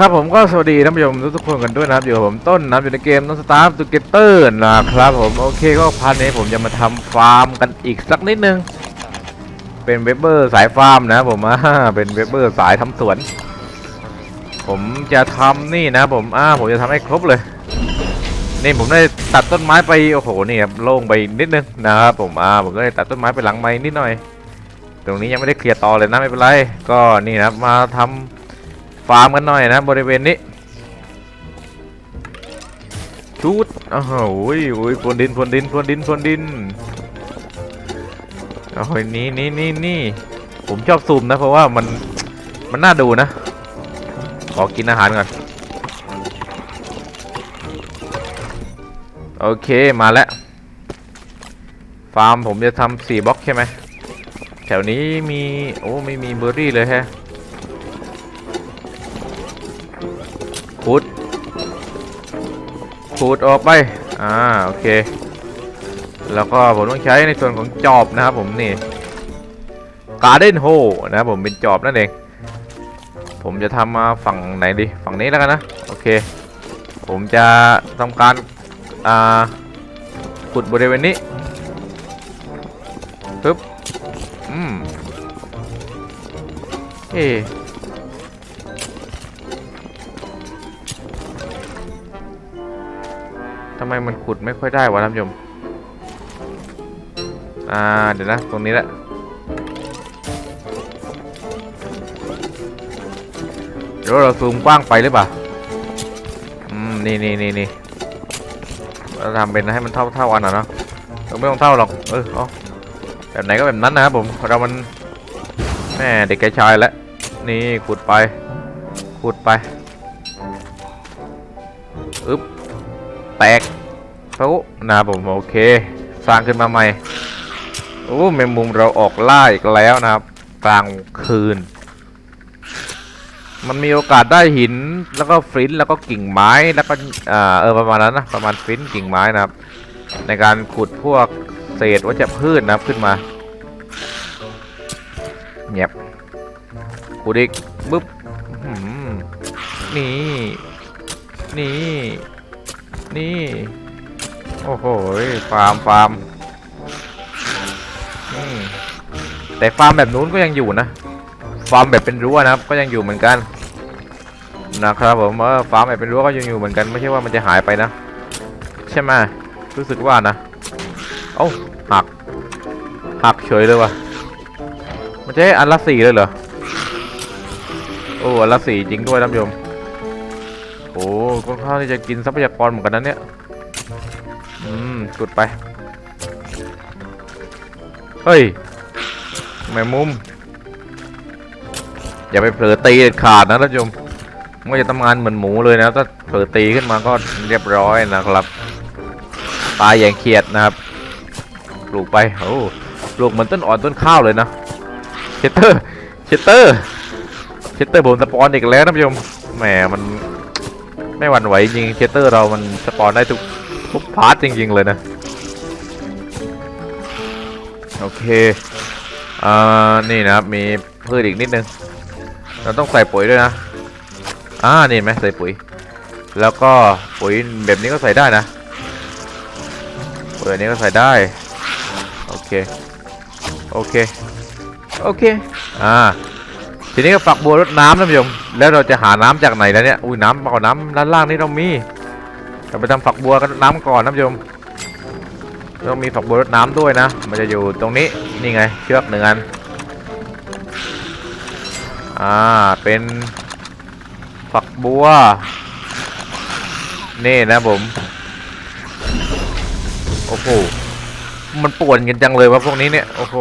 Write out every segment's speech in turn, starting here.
ครับผมก็สวัสดีท่านผู้ชมทุกๆคนกันด้วยนะครับอยู่กับผมต้นนะครับอยู่ในเกมน้องสตาร์ตูเกเตอร์นะครับผมโอเคก็พันนี้ผมจะมาทำฟาร์มกันอีกสักนิดนึง เป็นเวบเบอร์สายฟาร์มนะผมอ่าเป็นเวบเบอร์สายทำสวน ผมจะทำนี่นะผมอ่าผมจะทำให้ครบเลย นี่ผมได้ตัดต้นไม้ไปโอ้โหนี่ครับโล่งไปนิดนึงนะครับผมอ่าผมก็ได้ตัดต้นไม้ไปหลังไม้นิดหน่อย ตรงนี้ยังไม่ได้เคลียร์ต่อเลยนะไม่เป็นไรก็นี่นะมาทำ ฟาร์มกันหน่อยนะบริเวณนี้ชุดอ้าวโอ้ยโอ้ยพรวนดินพรวนดินพรวนดินพรวนดินโอ้ยนี่นี่นี่นี่ผมชอบซูมนะ เพราะว่ามันมันน่าดูนะ ขอกินอาหารก่อน โอเคมาแล้ว ฟาร์มผมจะทำสี่บล็อกใช่ไหม แถวนี้มี โอ้ ไม่มีเบอร์รี่เลยแฮะ ขุดออกไป อ่า โอเค แล้วก็ผมต้องใช้ในส่วนของจอบนะครับผมนี่ Garden h o นะครับผมเป็นจอบนั่นเอง ผมจะทำมาฝั่งไหนดี ฝั่งนี้แล้วกันนะ โอเค ผมจะทำการ อ่าขุดบริเวณนี้ปึ๊บ อืม เอ๊ำไมมันขุดไม่ค่อยได้วะท่านผู้ชมอ่า เดี๋ยวนะ ตรงนี้แหละเดี๋ยวเราซูมกว้างไปหรือเปล่า อืม นี่นี่นี่นี่เราทำเป็นให้มันเท่าเท่ากันอะเนาะเราไม่ต้องเท่าหรอก เออเอาแบบไหนก็แบบนั้นนะครับผม เรามันแม่เด็กแกชายแล้ว นี่ขุดไป ขุดไป อึ๊บ แตก เขานะครับผมโอเค สร้างขึ้นมาใหม่โอ้แมงมุมเราออกล่าอีกแล้วนะครับกลางคืน มันมีโอกาสได้หินแล้วก็ฟลินต์แล้วก็กิ่งไม้แล้วก็อ่าเออประมาณนั้นนะประมาณฟลินต์กิ่งไม้นะครับ ในการขุดพวกเศษวัชพืชนะครับขึ้นมาเงียบขุดอีกบึ๊บหนี่ นี่ นี่ โอ้โหฟาร์มฟาร์มแต่ฟาร์มแบบนู้นก็ยังอยู่นะ ฟาร์มแบบเป็นรั้วนะครับ ก็ยังอยู่เหมือนกันนะครับผมเออฟาร์มแบบเป็นรั้วก็ยังอยู่เหมือนกันไม่ใช่ว่ามันจะหายไปนะ ใช่ไหมรู้สึกว่านะเอ้าหักหักเฉยเลยวะมันจะให้อันละสี่เลยเหรอโอ้อันละสี่จริงด้วยท่านผู้ชมโอ้ค่อนข้างที่จะกินทรัพยากรเหมือนกันนะเนี่ย กดไป เฮ้ยแมงมุม อย่าไปเผลอตีเด็ดขาดนะท่านผู้ชมมันจะทำงานเหมือนหมูเลยนะถ้าเผลอตีขึ้นมาก็เรียบร้อยนะครับ ตายอย่างเครียดนะครับ ปลูกไปโอ้ปลูกเหมือนต้นอ่อนต้นข้าวเลยนะเชตเตอร์เชตเตอร์เชตเตอร์ผมสปอนอีกแล้วท่านผู้ชมแหมมันไม่หวั่นไหวจริงเชตเตอร์เรามันสปอนได้ทุก ทุกพาร์ทจริงๆเลยนะ โอเคอ่านี่นะครับ มีพืชอีกนิดนึง เราต้องใส่ปุ๋ยด้วยนะ อ่า นี่ไหมใส่ปุ๋ย แล้วก็ปุ๋ยแบบนี้ก็ใส่ได้นะปุ๋ยนี้ก็ใส่ได้ โอเค โอเค โอเค อ่า ทีนี้ก็ฝักบัวรดน้ำท่านผู้ชมแล้วเราจะหาน้ำจากไหนแล้วเนี่ย อุ้ยน้ำก่อนน้ำด้านล่างนี่เรามี เราไปทำฝักบัวกันน้ำก่อนนผู้ชมต้องมีฝักบัวรดน้ำด้วยนะ มันจะอยู่ตรงนี้นี่ไง เชือกหนึ่งอันอ่าเป็นฝักบัว นี่นะผม โอ้โหมันป่วนกันจังเลยว่าพวกนี้เนี่ย โอ้โห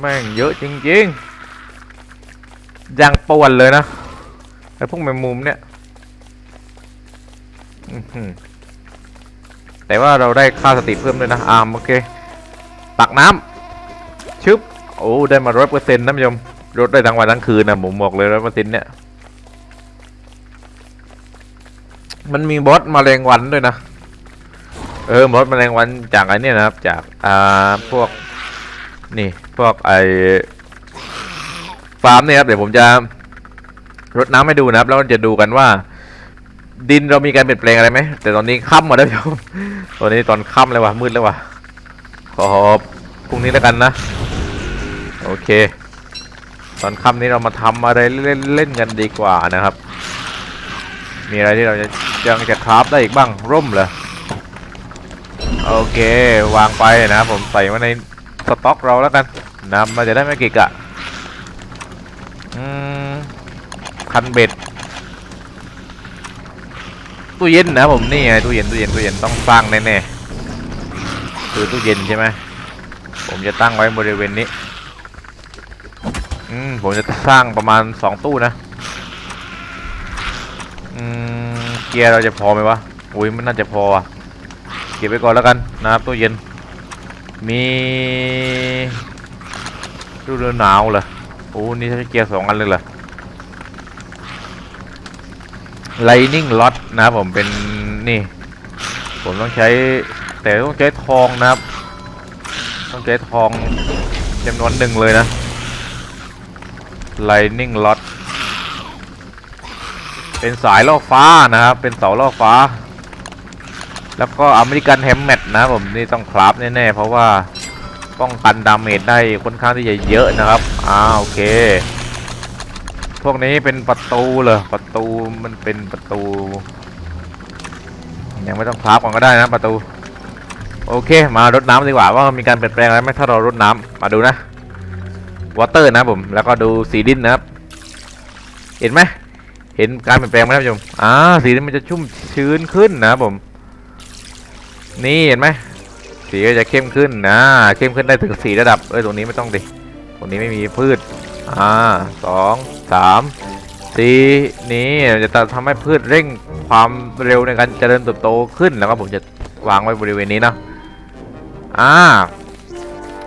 แม่งเยอะจริงๆยังป่วนเลยนะไอ้พวกแมงมุมเนี่ย แต่ว่าเราได้ค่าสติเพิ่มด้วยนะอามโอเค ตักน้ำชึบ โอ้ ได้มาร้อยเปอร์เซ็นต์นะผู้ชมลดได้ทั้งวันทั้งคืนนะผมบอกเลยร้อยเปอร์เซ็นต์เนี่ย มันมีบอสมาแรงวันด้วยนะ เออบอสมาแมลงวันจากไอ้เนี่ยนะครับ จาก อ่า พวก นี่ พวกไอฟาร์มเนี่ยครับ เดี๋ยวผมจะรดน้ำให้ดูนะครับ แล้วจะดูกันว่า ดินเรามีการเปลี่ยนแปลงอะไรไหมแต่ตอนนี้ค่ำหมดแล้วพี่ผมตอนนี้ตอนค่ำเลยว่ะมืดแล้วว่ะขอพรุ่งนี้แล้วกันนะ โอเค ตอนค่ำนี้เรามาทำอะไรเล่นเล่นๆกันดีกว่านะครับ มีอะไรที่เราจะยังจะคราฟได้อีกบ้างร่มเหรอโอเค วางไปนะผมใส่ไว้ในสต็อกเราแล้วกันนะมันจะได้ไม่กะกะอืมคันเบ็ด ตู้เย็นนะผมนี่ไงตู้เย็นตู้เย็นตู้เย็นต้องสร้างแน่ๆคือตู้เย็นใช่ไหมผมจะตั้งไว้บริเวณนี้อืมผมจะสร้างประมาณสองตู้นะอืมเกียร์เราจะพอไหมวะอุ้ยมันน่าจะพออะเก็บไว้ก่อนแล้วกันนะครับตู้เย็น มีดูเรือหนาวเหรอโอ้นี่ใช้เกียร์สองอันเลยเหรอ Lightning Rod นะครับผมเป็นนี่ ผมต้องใช้ แต่ต้องใช้ทองนะครับ ต้องใช้ทองจำนวนหนึ่งเลยนะ Lightning Rod เป็นสายล่อฟ้านะครับ เป็นเสาล่อฟ้า แล้วก็อเมริกันแฮมแมทนะผมนี่ต้องคราฟแน่ๆ เพราะว่าป้องกันดาเมจได้ค่อนข้างที่จะเยอะนะครับ อ่าโอเค พวกนี้เป็นประตูเหรอประตูมันเป็นประตู ยังไม่ต้องคราฟก่อนก็ได้นะประตู โอเค มารดน้ำดีกว่าว่ามีการเปลี่ยนแปลงอะไรไหมถ้าเรารดน้ำมาดูนะวอเตอร์นะผมแล้วก็ดูสีดินนะครับ เห็นไหมเห็นการเปลี่ยนแปลงไหมท่านผู้ชมอ่าสีนี้มันจะชุ่มชื้นขึ้นนะผม นี่เห็นไหมสีก็จะเข้มขึ้นนะเข้มขึ้นได้ถึงสี่ระดับเอ้ยตรงนี้ไม่ต้องดิตรงนี้ไม่มีพืชอ่าสอง สามสี่นี่จะทำให้พืชเร่งความเร็วในการเจริญเติบโตขึ้นแล้วก็ผมจะวางไว้บริเวณนี้นะอ่า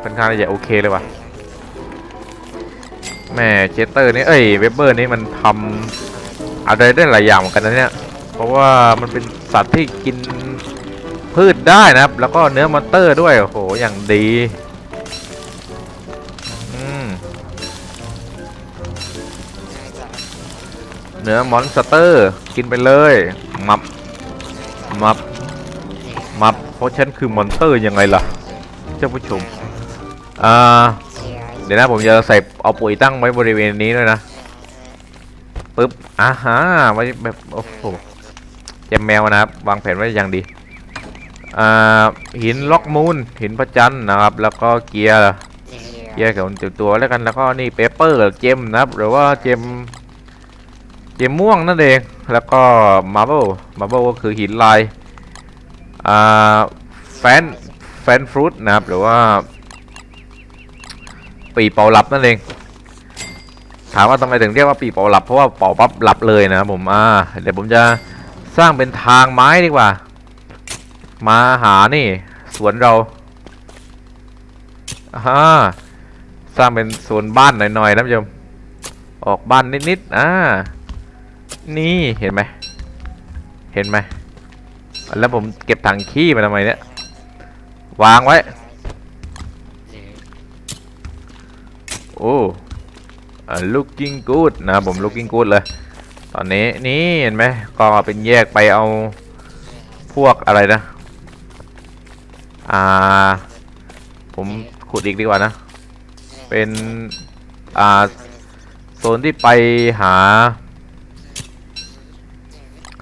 ค่อนข้างจะโอเคเลยว่ะแม่เชสเตอร์นี่เอ้ยเวเบอร์นี่มันทำอะไรได้หลายอย่างเหมือนกันนะเนี่ยเพราะว่ามันเป็นสัตว์ที่กินพืชได้นะครับ แล้วก็เนื้อมอนเตอร์ด้วยโอ้โหอย่างดี เนื้อมอนสเตอร์ กินไปเลย มับ มับ มับ เพราะฉันคือมอนสเตอร์ยังไงล่ะเจ้าผู้ชม อ่า เดี๋ยวนะผมจะใส่เอาปุ๋ยตั้งไว้บริเวณนี้ด้วยนะปึ๊บอ่าฮะไว้แบบโอ้โหเจมแมวนะครับ วางแผนไว้อย่างดี อ่า หินล็อกมูนหินพระจันทร์นะครับ แล้วก็เกียร์เกียร์กับตัวตัวแล้วกัน แล้วก็นี่เปเปอร์เจมนะครับ หรือว่าเจม เจมม่วงนั่นเอง แล้วก็มาร์เบิลมาร์เบิลก็คือหินลายอ่าแฟนแฟนฟรุตนะครับ หรือว่า ปีเป่าหลับนั่นเอง ถามว่าทำไมถึงเรียกว่าปีเป่าหลับเพราะว่าเป่าปั๊บหลับเลยนะครับผมอ่าเดี๋ยวผมจะสร้างเป็นทางไม้ดีกว่า มาหานี่สวนเราอ่าสร้างเป็นสวนบ้านหน่อยๆนะผู้ชมออกบ้านนิดๆอ่า นี่เห็นไหมเห็นไหมแล้วผมเก็บถังขี้มาทำไมเนี่ยวางไว้ โอ้ looking good นะผม looking good เลย ตอนนี้นี่เห็นไหมก็เป็นแยกไปเอาพวกอะไรนะ อ่า ผมขุดอีกดีกว่านะ เป็น อ่า โซนที่ไปหา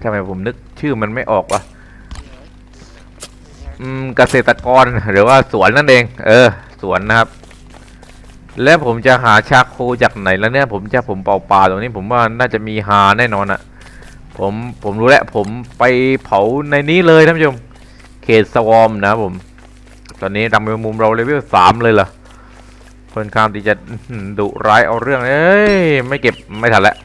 ทำไมผมนึกชื่อมันไม่ออกวะอืมเกษตรกรหรือว่าสวนนั่นเอง เออ สวนนะครับ แล้วผมจะหาชาโคจากไหนแล้วเนี่ย ผมจะผมเป่าปลาตรงนี้ ผมว่าน่าจะมีหาแน่นอนอะผมผมรู้แล้วผมไปเผาในนี้เลยท่านผู้ชมเขตสวอมนะผม ตอนนี้ดำไปมุมเราเลเวลสามเลยเหรอค่อนข้างที่จะดุร้ายเอาเรื่องเอ้ยไม่เก็บไม่ทันแล้ว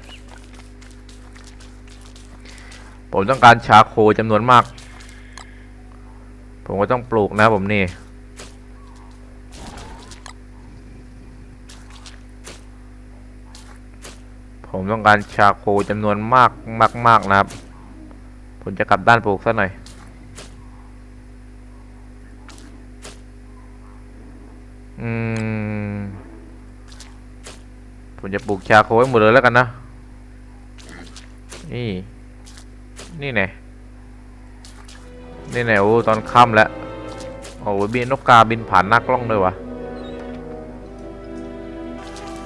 ผมต้องการชาโคจำนวนมาก ผมก็ต้องปลูกนะผมนี่ ผมต้องการชาโคจำนวนมากมากมากนะครับ ผมจะกลับด้านปลูกซะหน่อย อืม ผมจะปลูกชาโคไว้หมดเลยแล้วกันนะ นี่ นี่ไงนี่ไงโอ้ตอนค่ำแล้วโอ้ยบินนกกาบินผ่านหน้ากล้องเลยวะ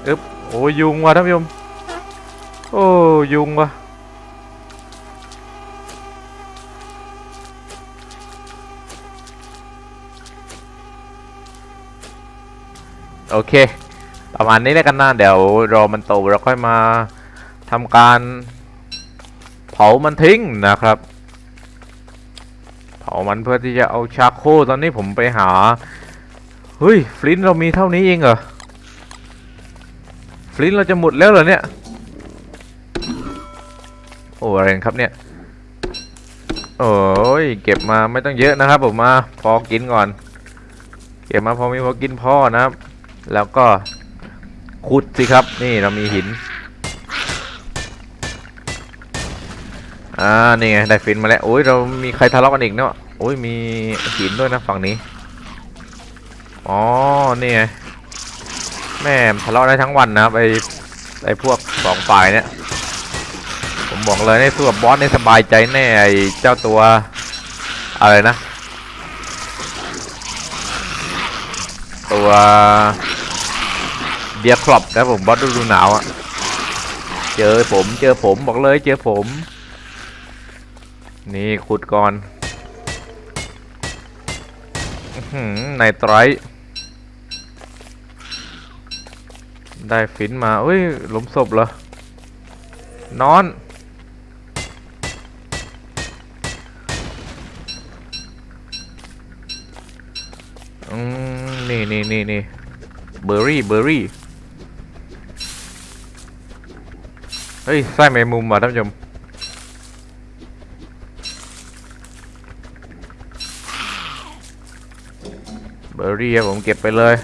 อึ๊บโอ้ยยุงว่ะท่านผู้ชมโอ้ยุงว่ะโอเค ประมาณนี้แล้วกันนะเดี๋ยวรอมันโตเราค่อยมาทำการ เผามันทิ้งนะครับ เผามันเพื่อที่จะเอาชาโคลตอนนี้ผมไปหาเฮ้ยฟลินตเรามีเท่านี้เองเหรอฟลินเราจะหมดแล้วเหรอเนี่ยโอ้อะไรนครับเนี่ยโอ้ยเก็บมาไม่ต้องเยอะนะครับ ผมมาพอกินก่อน เก็บมาพอมีพอกินพ่อนะครับ แล้วก็ขุดสิครับ นี่เรามีหิน อ่านี่ไงได้ฟินมาแล้วโอ้ยเรามีใครทะเลาะกันอีกเนาะโอ้ยมีหินด้วยนะฝั่งนี้อ๋อนี่ไงแม่ทะเลาะได้ทั้งวันนะไอไอพวกสองฝ่ายเนี่ย ผมบอกเลยในสู้กับบอสในสบายใจแน่ไอเจ้าตัวอะไรนะ ตัวเดียครอบนะผมบอสฤดูหนาวอะเจอผมเจอผมบอกเลยเจอผม นี่ขุดก่อนอื้อหือในไตรได้ฟินมาเอ้ยหลุมศพเหรอ นอน อืม นี่นี่นี่นี่เบอร์รี่ เบอร์รี่ เฮ้ย ไส้แมงมุมว่ะท่านผู้ชม อร์รี่ผมเก็บไปเลย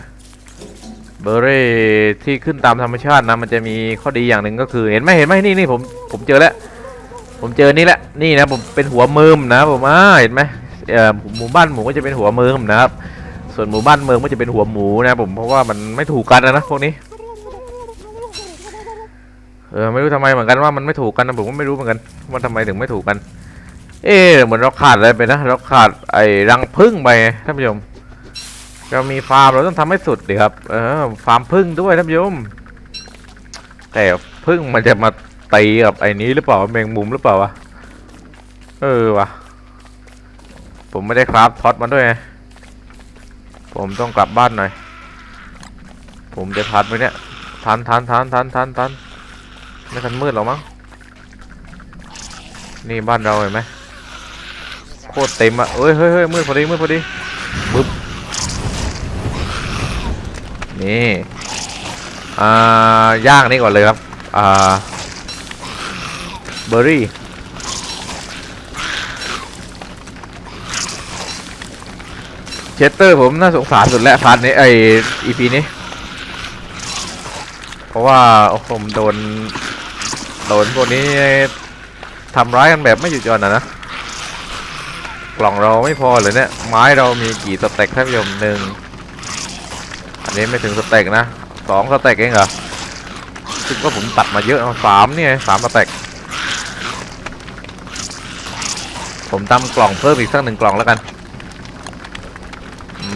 เบอร์รี่ที่ขึ้นตามธรรมชาตินะมันจะมีข้อดีอย่างหนึ่งก็คือเห็นไหมเห็นไหมนี่นี่ผมผมเจอแล้วผมเจอนี่แหละนี่นะผมเป็นหัวมืมนะผมอ่าเห็นไหมเอ่อหมู่บ้านหมูก็จะเป็นหัวมืมนะครับ ส่วนหมู่บ้านเมืองก็จะเป็นหัวหมูนะผมเพราะว่ามันไม่ถูกกันนะพวกนี้เออไม่รู้ทำไมเหมือนกันว่ามันไม่ถูกกันนะผมก็ไม่รู้เหมือนกันว่าทำไมถึงไม่ถูกกัน เอ๊ะเหมือนเราขาดอะไรไปนะเราขาดไอ้รังผึ้งไปท่านผู้ชม เรามีฟาร์มเราต้องทำให้สุดดิครับ เออฟาร์มพึ่งด้วยท่านผู้ชมแต่พึ่งมันจะมาตีกับไอ้นี้หรือเปล่าแมงมุมหรือเปล่าวะเออวะผมไม่ได้คราฟท็อตมาด้วยไงผมต้องกลับบ้านหน่อย ผมจะทันไหมเนี่ยทันทันทันทันทันทันไม่ทันมืดหรอมั้งนี่บ้านเราเห็นไหมโคตรเต็มอะเอ้ยเฮ้ยเฮ้ยมืดพอดีมืดพอดีบึ๊บ นี่อ่าย่างนี่ก่อนเลยครับอ่าเบอร์รี่เชสเตอร์ผมน่าสงสารสุดแล้วพาร์ทนี้ไออีพีนี้ เพราะว่าผมโดน โดนพวกนี้ทำร้ายกันแบบไม่หยุดหย่อนอะนะกล่องเราไม่พอเลยเนี่ย ไม้เรามีกี่สเต็กท่านผู้ชมหนึ่ง อันนี้ไม่ถึงสเต็กนะสองสเต็กเองเหรอคิดว่าผมตัดมาเยอะสามเนี่ยสามสเต็กผมทำกล่องเพิ่มอีกสักหนึ่งกล่องแล้วกัน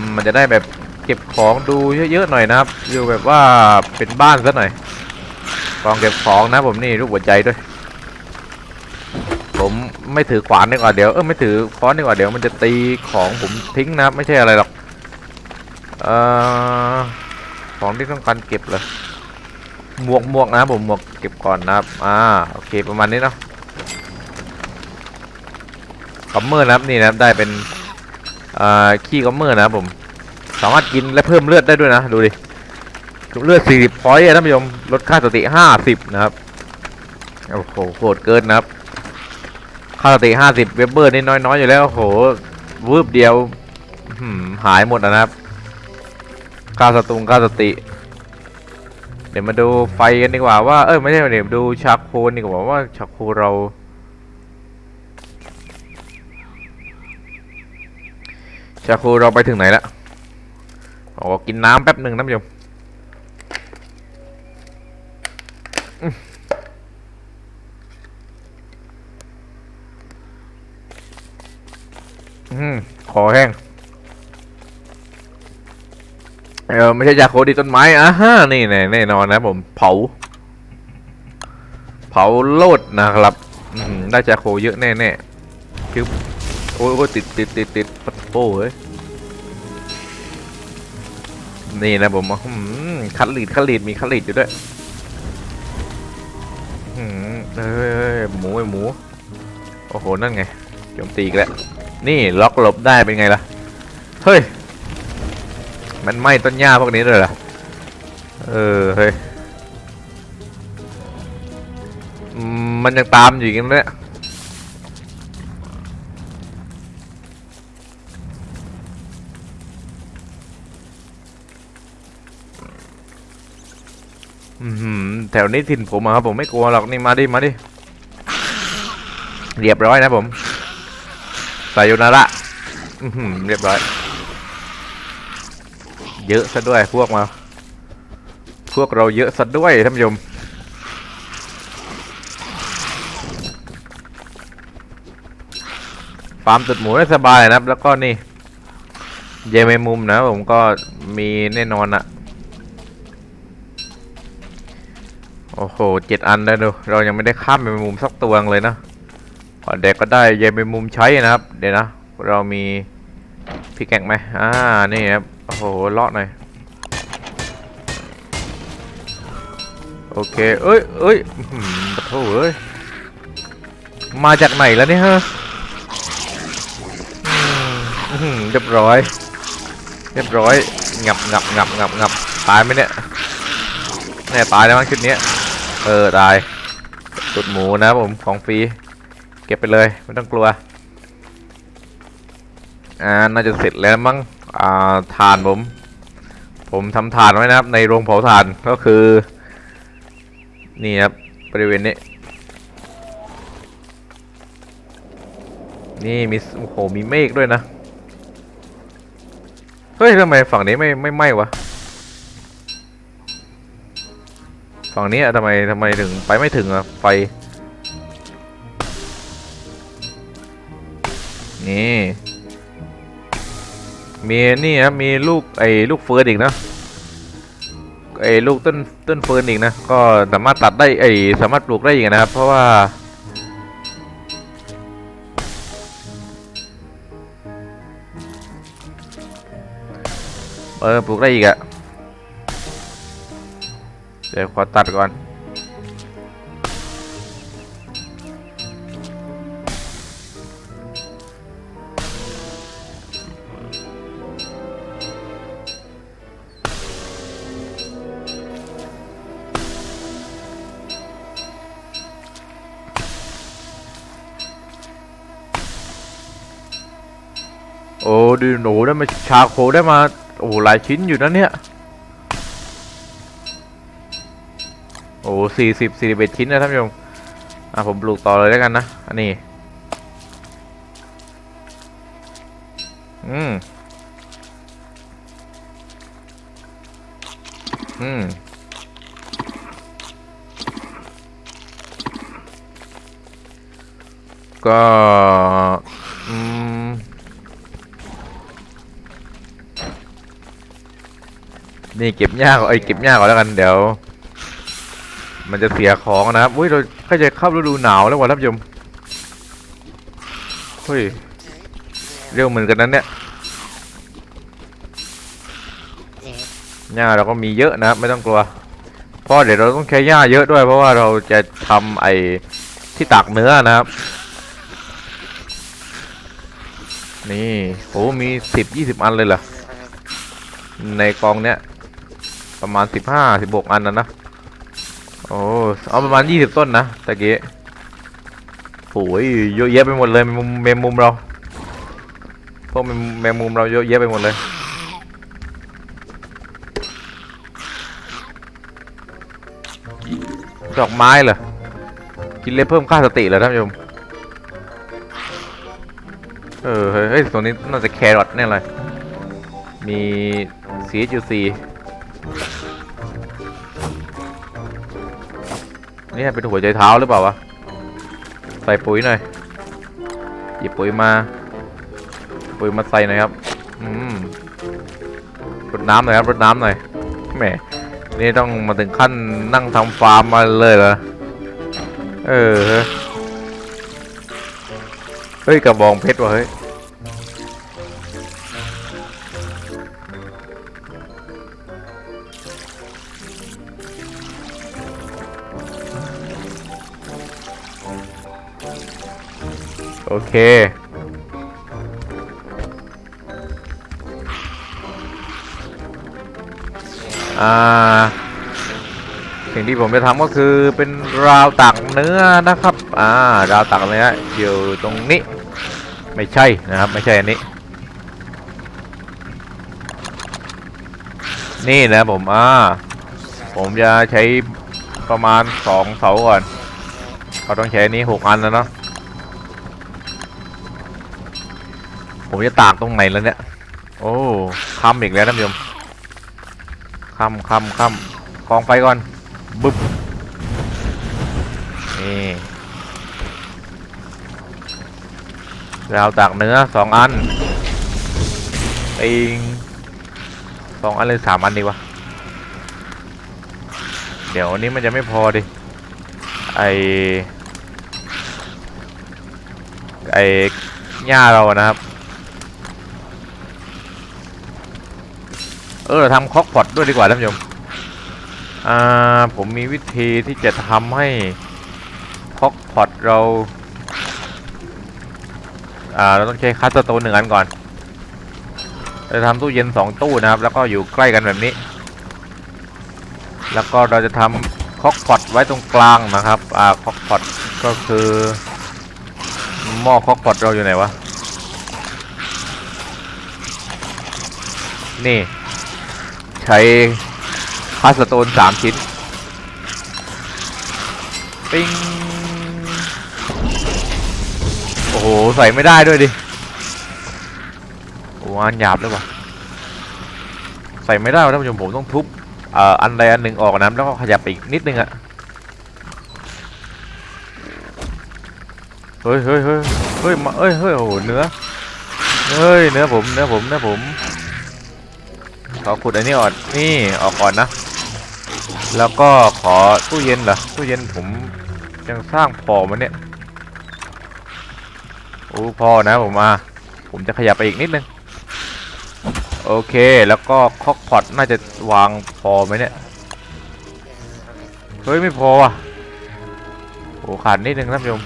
มมันจะได้แบบเก็บของดูเยอะๆหน่อยนะครับ อยู่แบบว่าเป็นบ้านซะหน่อย กล่องเก็บของนะผมนี่รูปหัวใจด้วย ผมไม่ถือขวานดีกว่าเดี๋ยวเออไม่ถือค้อนดีกว่าเดี๋ยวมันจะตีของผมทิ้งนะครับไม่ใช่อะไรหรอก เอ่อของที่ต้องการเก็บเลยหมวกหมวกนะผมหมวกเก็บก่อนนะครับ อ่าโอเคประมาณนี้เนาะคอมเมอร์นะครับนี่นะครับได้เป็นอ่าขี้คอมเมอร์นะครับผมสามารถกินและเพิ่มเลือดได้ด้วยนะดูดิเลือด 40 พอยต์ท่านผู้ชมลดค่าสติ 50 นะครับโอ้โหโหดเกินนะครับ ค่าสติ 50 เวบเบอร์นี่น้อยๆอยู่แล้วโอ้โหวืบเดียวหายหมดนะครับ ฆ่าสตุงฆ่าสติ เดี๋ยวมาดูไฟกันดีกว่าว่า เออไม่ใช่เดี๋ยวดูชักโคนดีกว่าว่าชักโคเรา ชักโคเราไปถึงไหนละอ๋อกินน้ำแป๊บหนึ่งนะผู้ชมขอแห้ง เออไม่ใช่ยาโคดีต้นไม้อะฮะนี่แน่แน่นอนนะผมเผา เผาโลดนะครับได้ยาโคเยอะแน่แน่ๆพิวโอ้ยโอ้ยติดติดติดติดปะโป้เอ้ยนี่นะผมคัดลีดคัดลีดมีคัดลีดอยู่ด้วยเอ้ยเอ้ยหมูไอหมู โอ้โห นั่นไงโจมตีอีกแล้ว นี่ล็อกหลบได้เป็นไงล่ะ เฮ้ย มันไหม้ต้นหญ้าพวกนี้เลยเหรอ เออ เฮ้ย มันยังตามอยู่กันเนี่ยแถวนี้ถิ่นผมอะครับผมไม่กลัวหรอกนี่มาดิมาดิเรียบร้อยนะผมสายโยนาระเรียบร้อย เยอะซะด้วยพวกมา พวกเราเยอะซะด้วยท่านผู้ชมฟาร์มตุดหมูได้สบายนะครับ แล้วก็นี่เยเมมุมนะผมก็มีแน่นอนอะโอ้โหเจ็ดอันแล้ดู เรายังไม่ได้ข้ามเยเมมุมสักตัวเลยนะพอเด็กก็ได้เยเมมุมใช้นะครับ เดี๋ยวนะ เรามีพี่แกงไหมอ่า นี่ครับ โอ้โหเลาะหน่อยโอเค เอ้ยเอ้ยปะโถเอ้ย มาจากไหนแล้วเนี่ยฮะเรียบร้อย เรียบร้อย งับงับงับงับงับตายไหมเนี่ยเนี่ยตายแล้วมั้งชุดนี้เออ ตายตุดหมูนะผมของฟรี เก็บไปเลย ไม่ต้องกลัว อ่า น่าจะเสร็จแล้วมั้ง อ่าทานผม ผมทำทานไว้นะครับ ในโรงเผาถ่านก็คือ นี่ครับบริเวณนี้ นี่มีโอ้โหมีเมฆด้วยนะ เฮ้ยทำไมฝั่งนี้ไม่ไม่ไหม้วะฝั่งนี้ทำไมทำไมถึงไปไม่ถึงอะไฟนี่ มีนี่ครับมีลูกไอ้ลูกเฟิร์นอีกนะไอ้ลูกต้นต้นเฟิร์นอีกนะก็สามารถตัดได้ไอ้สามารถปลูกได้อีกนะครับ เพราะว่าเออปลูกได้อีกอะเดี๋ยวขอตัดก่อน ดูหนูได้มาชาโคได้มาโอ้หลายชิ้นอยู่นะเนี่ยโอ้สี่สิบสี่สิบเอ็ดชิ้นนะท่านผู้ชมอะผมปลูกต่อเลยแล้วกันนะอันนี้อืมอืมก็ นี่เก็บหญ้าก่อนไอ้ยเก็บหญ้าก่อนแล้วกันเดี๋ยว มันจะเสียของนะครับอุ้ยเราใกล้จะเข้าฤดูหนาวแล้วว่ะท่านผู้ชมเฮ้ยเร็วเหมือนกันนั้นเนี่ยหญ้าเราก็มีเยอะนะครับไม่ต้องกลัวเพราะเดี๋ยวเราต้องใช้หญ้าเยอะด้วย เพราะว่าเราจะทำไอ้ที่ตากเนื้อนะครับ นี่โอ้มีสิบยี่สิบอันเลยเหรอในกองเนี้ย ประมาณสิบห้าสิบหกอันนะนะโอ้เอาประมาณยี่สิบต้นนะตะกี้โอ้ยเยอะแยะไปหมดเลยแมมุมแมมุมเราพวกแมมุมเราเยอะแยะไปหมดเลยดอกไม้เหรอกินเล็บเพิ่มค่าสติเหรอท่านผู้ชมเออเฮ้ยตรงนี้น่าจะแครอทแน่เลยมีสีจูซี นี่เป็นหัวใจเท้าหรือเปล่าวะ ใส่ปุ๋ยหน่อย หยิบปุ๋ยมาปืนมาใส่หน่อยครับ อืมรดน้ำหน่อยครับรดน้ำหน่อย แหม นี่ต้องมาถึงขั้นนั่งทำฟาร์มมาเลยเหรอ เออ เฮ้ยกระบองเพชรวะเฮ้ย เคอ่าสิ่งที่ผมจะทำก็คือเป็นราวตักเนื้อนะครับ อ่าราวตักเนื้ออยู่ตรงนี้ ไม่ใช่นะครับ ไม่ใช่อันนี้ นี่นะผม อ่า ผมจะใช้ประมาณสองเสาก่อนเขาต้องใช้อันนี้หกอันแล้วเนาะ ผมจะตากตรงไหนแล้วเนี่ย โอ้ค่ำอีกแล้วท่านผู้ชมค่ำค่ำค่ำกองไฟก่อนบึ๊บนี่ราวตากเนื้อสองอันปิงสองอันเลยสามอันดีวะ เดี๋ยวอันนี้มันจะไม่พอดิ ไอไอหญ้าเราอะนะครับ เออเราทำคอกพอตด้วยดีกว่าท่านผู้ชมอ่าผมมีวิธีที่จะทำให้คอกพอตเราอ่าเราต้องใช้คัสตอร์โตนหนึ่งอันก่อนจะทำตู้เย็นสองตู้นะครับ แล้วก็อยู่ใกล้กันแบบนี้ แล้วก็เราจะทำคอกพอตไว้ตรงกลางนะครับอ่าคอกพอตก็คือหม้อคอกพอตเราอยู่ไหนวะนี่ ใช้พาสโตนสามชิ้น ปิ้ง โอ้โห ใส่ไม่ได้ด้วยดิ โอ้อันหยาบเลยว่ะใส่ไม่ได้ท่านผู้ชมผมต้องทุบเอ่ออันใดอันหนึ่งออกนะแล้วก็ขยับไปอีกนิดนึงอะเฮ้ยเฮ้ยเฮ้ยเฮ้ยมาเอ้ยเฮ้ยโอ้โหเนื้อเฮ้ยเนื้อผมเนื้อผมเนื้อผม ขอขุดอันนี้ออกนี่ออกก่อนนะ แล้วก็ขอตู้เย็นเหรอตู้เย็นผมยังสร้างพอมันเนี่ยโอ้พอนะผมมาผมจะขยับไปอีกนิดนึงโอเคแล้วก็คอกพอตน่าจะวางพอไหมเนี่ยเฮ้ยไม่พอว่ะโอ้ขาดนิดนึงนะท่านผู้ชม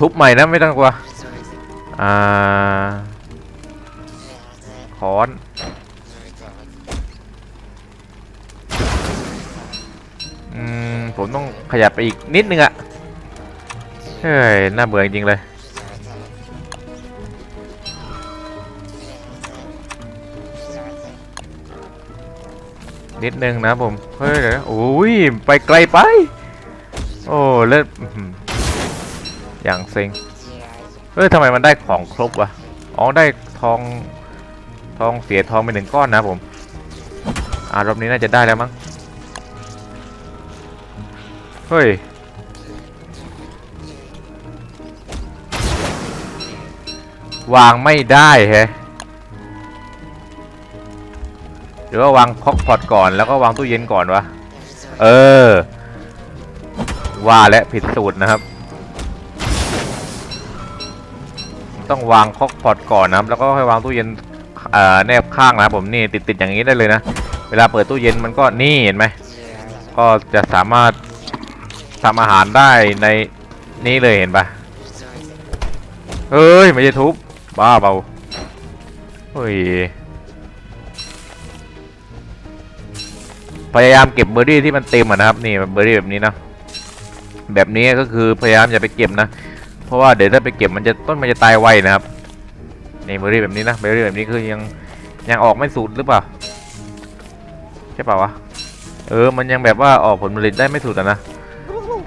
ทุบใหม่นะไม่ต้องกลัวอ่า ค้อน อืม ผมต้องขยับไปอีกนิดนึงอะเฮ้ย น่าเบื่อจริงเลยนิดนึงนะผม เฮ้ยเดี๋ยวโอ้ย ไปไกลไป โอ้เล่นอื้อหืออย่างเซ็งเฮ้ยทำไมมันได้ของครบวะ อ๋อ ได้ทอง ทองเสียทองไปหนึ่งก้อนนะผม อ่ารอบนี้น่าจะได้แล้วมั้ง เฮ้ย วางไม่ได้แฮะหรือว่าวางคอกพอตก่อนแล้วก็วางตู้เย็นก่อนวะ เออ ว่าและผิดสูตรนะครับ ต้องวางคอกพอตก่อนนะครับแล้วก็ค่อยวางตู้เย็น แนบข้างนะผมนี่ติดติดๆอย่างนี้ได้เลยนะ เวลาเปิดตู้เย็นมันก็นี่เห็นไหมก็จะสามารถทำอาหารได้ในนี้เลยเห็นปะเฮ้ยไม่ใช่ทุบบ้าเบาเฮ้ยพยายามเก็บเบอร์รี่ที่มันเต็มอะนะครับนี่เบอร์รี่แบบนี้นะแบบนี้ก็คือพยายามอย่าไปเก็บนะ เพราะว่าเดี๋ยวถ้าไปเก็บมันจะต้นมันจะตายไวนะครับ นี่เบอรี่แบบนี้นะเบอรี่แบบนี้คือยังยังออกไม่สุดหรือเปล่าใช่เปล่าวะเออ มันยังแบบว่าออกผลผลิตได้ไม่สุดอะนะ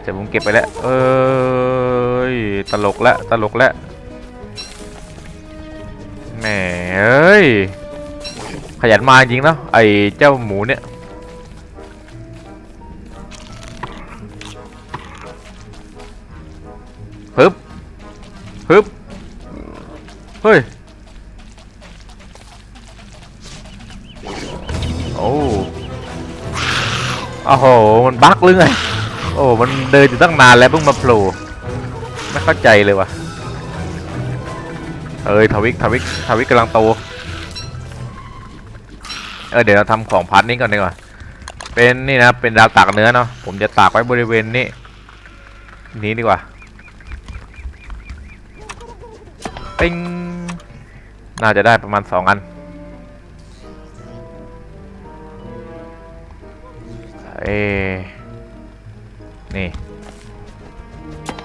แต่ผมเก็บไปแล้ว เอ้ยตลกแล้วตลกแล้วแหมเอ้ยขยันมาจริงเนาะไอเจ้าหมูเนี่ยฮึบฮึบเฮ้ย โอ้โห มันบั๊กหรือไง โอ้ มันเดินอยู่ตั้งนานแล้วเพิ่งมาโผล่ไม่เข้าใจเลยว่ะ เอ้ยทวิกทวิกทวิกกำลังโต เออเดี๋ยวเราทำของพัดนี้ก่อนดีกว่า เป็นนี่นะเป็นดาวตากเนื้อเนาะ ผมจะตากไว้บริเวณนี้ นี้ดีกว่าปิ้งน่าจะได้ประมาณสองอัน เอนี่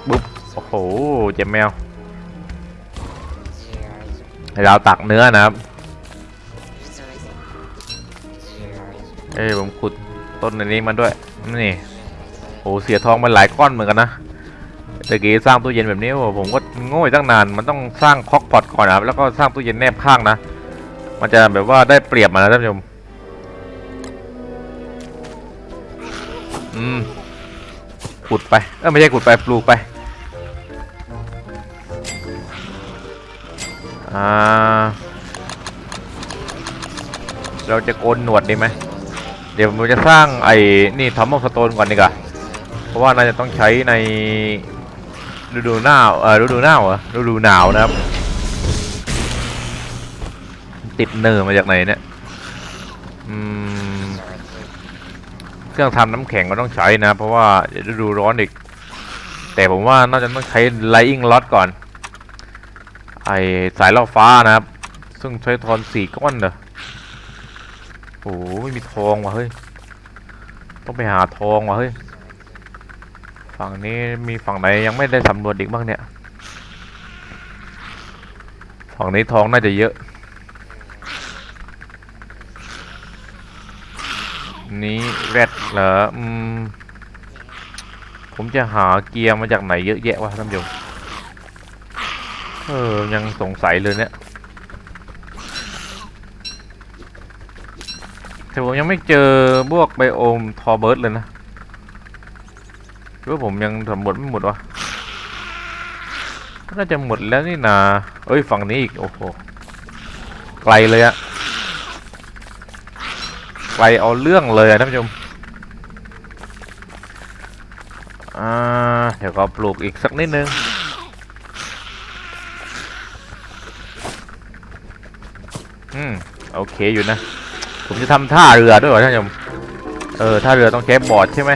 บุ๊บโอ้โหเจ็บแมวเราตักเนื้อนะครับ เอ้ผมขุดต้นอันนี้มาด้วย นี่โอ้เสียทองมันหลายก้อนเหมือนกันนะต่กี้สร้างตู้เย็นแบบนี้ผมก็โง่อยตั้งนาน มันต้องสร้างคอกพอตก่อนนะแล้วก็สร้างตู้เย็นแนบข้างนะ มันจะแบบว่าได้เปรียบมานะท่านผู้ชม อืมขุดไป เออไม่ใช่ขุดไปปลูกไป อ่า เราจะโกนหนวดดีไหม เดี๋ยวผมจะสร้างไอ้นี่ทอมมอสโตนก่อนดีกว่า เพราะว่าน่าจะต้องใช้ในฤดูหนาวเออฤดูหนาวเหรอฤดูหนาวนะครับ ติดเนอร์มาจากไหนเนี่ย อืม เครื่องทำน้ำแข็งก็ต้องใช้นะ เพราะว่าเดี๋ยวฤดูร้อนอีก แต่ผมว่าน่าจะต้องใช้ไลอิงล็อตก่อน ไอสายล่อฟ้านะครับ ซึ่งใช้ทอนสี่ก้อนเด้อโอ้ไม่มีทองว่ะเฮ้ย ต้องไปหาทองว่ะเฮ้ย ฝั่งนี้มีฝั่งไหนยังไม่ได้สำรวจอีกบ้างเนี่ย ฝั่งนี้ทองน่าจะเยอะ นี้แรดเหรออืมผมจะหาเกียร์มาจากไหนเยอะแยะวะท่านผู้ชมเออ ยังสงสัยเลยเนี่ยแต่ผมยังไม่เจอพวกไบโอมทอร์เบิร์ดเลยนะหรือว่าผมยังสำรวจไม่หมดวะน่าจะหมดแล้วนี่นาเอ้ย ฝั่งนี้อีก โอ้โห ไกลเลยอะ ลเอาเรื่องเลยอะท่านผู้ชมอ่าเดี๋ยวก็ปลูกอีกสักนิดนึง อืม โอเคอยู่นะ ผมจะทำท่าเรือด้วยเหรอท่านผู้ชม เออ ท่าเรือต้องใช้บอร์ดใช่ไหม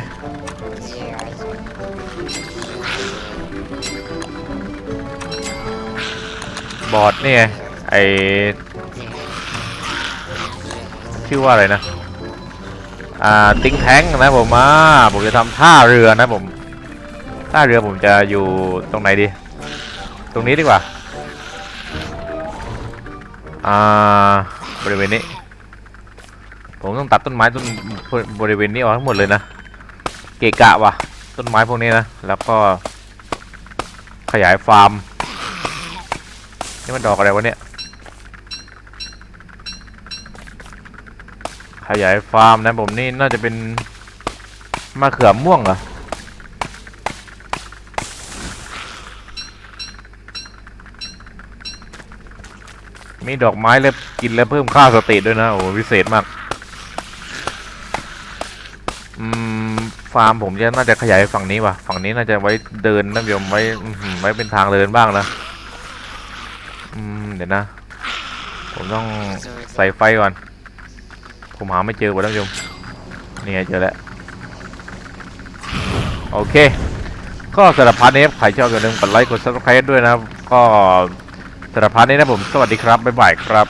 บอร์ดนี่ไงไอชื่อว่าอะไรนะ อ่าติ้งแท้งนะผมมาผมจะทำท่าเรือนะผมท่าเรือผมจะอยู่ตรงไหนดี ตรงนี้ดีกว่าอ่าบริเวณนี้ ผมต้องตัดต้นไม้ต้นบริเวณนี้ออกทั้งหมดเลยนะเกะกะว่ะ ต้นไม้พวกนี้นะแล้วก็ขยายฟาร์มนี่มันดอกอะไรวะเนี่ย ขยายฟาร์มนะผมนี่น่าจะเป็นมะเขือม่วงเหรอมีดอกไม้แล้วกินแล้วเพิ่มค่าสติด้วยนะ โอ้วิเศษมาก อืม ฟาร์มผมจะน่าจะขยายฝั่งนี้ว่ะ ฝั่งนี้น่าจะไว้เดินนะโยมไว้ไว้เป็นทางเดินบ้างนะ อืม เดี๋ยวนะ ผมต้องใส่ไฟก่อน ผมหาไม่เจอว่ะท่านผู้ชมนี่ไงเจอแล้วโอเค ก็สำหรับพาร์ทนี้ใครชอบอย่าลืมกดไลค์กดซับสไคร b e ด้วยนะก็สำหรับพาร์ทนี้นะผมสวัสดีครับบ๊ายบายครับ